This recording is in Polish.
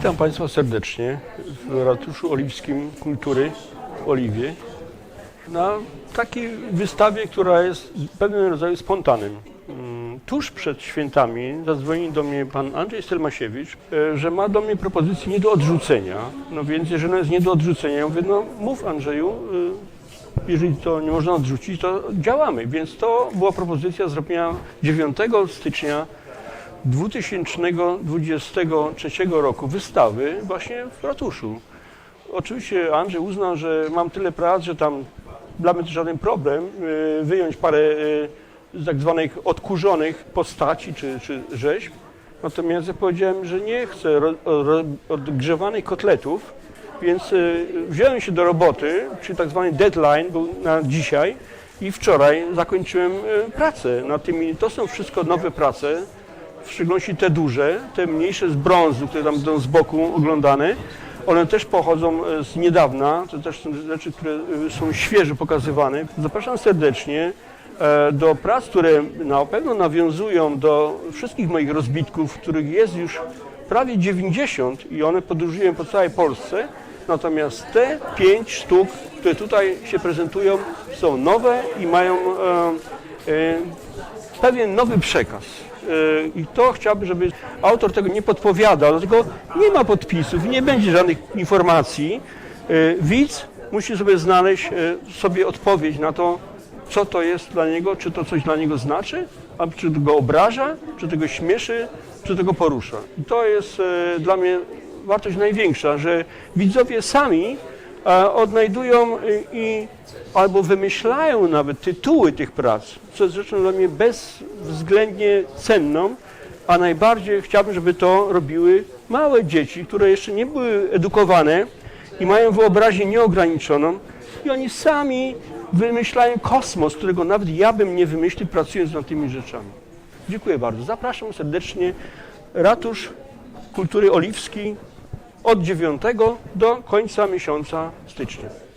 Witam Państwa serdecznie w Ratuszu Oliwskim Kultury w Oliwie na takiej wystawie, która jest pewnego rodzaju spontanem. Mm, Tuż przed świętami zadzwonił do mnie pan Andrzej Stelmasiewicz, e, że ma do mnie propozycję nie do odrzucenia. No więc jeżeli jest nie do odrzucenia, ja mówię, no mów Andrzeju, y, jeżeli to nie można odrzucić, to działamy. Więc to była propozycja zrobienia 9 stycznia 2023 roku wystawy właśnie w ratuszu. Oczywiście Andrzej uznał, że mam tyle prac, że tam dla mnie to żaden problem y, wyjąć parę y, tak zwanych odkurzonych postaci czy, czy rzeźb. Natomiast ja powiedziałem, że nie chcę odgrzewanych kotletów, więc y, wziąłem się do roboty, czyli tak zwany deadline był na dzisiaj i wczoraj zakończyłem pracę nad tymi. To są wszystko nowe prace, szczególności te duże, te mniejsze z brązu, które tam będą z boku oglądane. One też pochodzą e, z niedawna, to też są rzeczy, które e, są świeżo pokazywane. Zapraszam serdecznie e, do prac, które na pewno nawiązują do wszystkich moich rozbitków, których jest już prawie 90 i one podróżują po całej Polsce. Natomiast te pięć sztuk, które tutaj się prezentują, są nowe i mają e, e, pewien nowy przekaz. Yy, I to chciałbym, żeby autor tego nie podpowiadał, dlatego nie ma podpisów, nie będzie żadnych informacji. Yy, Widz musi sobie znaleźć yy, sobie odpowiedź na to, co to jest dla niego, czy to coś dla niego znaczy, a czy go obraża, czy tego śmieszy, czy tego porusza. I to jest dla mnie wartość największa, że widzowie sami odnajdują y, i albo wymyślają nawet tytuły tych prac, co jest rzeczą dla mnie bezwzględnie cenną, a najbardziej chciałbym, żeby to robiły małe dzieci, które jeszcze nie były edukowane i mają wyobraźnię nieograniczoną i oni sami wymyślają kosmos, którego nawet ja bym nie wymyślił pracując nad tymi rzeczami. Dziękuję bardzo. Zapraszam serdecznie. Ratusz Kultury Oliwski od 9 do końca miesiąca stycznia.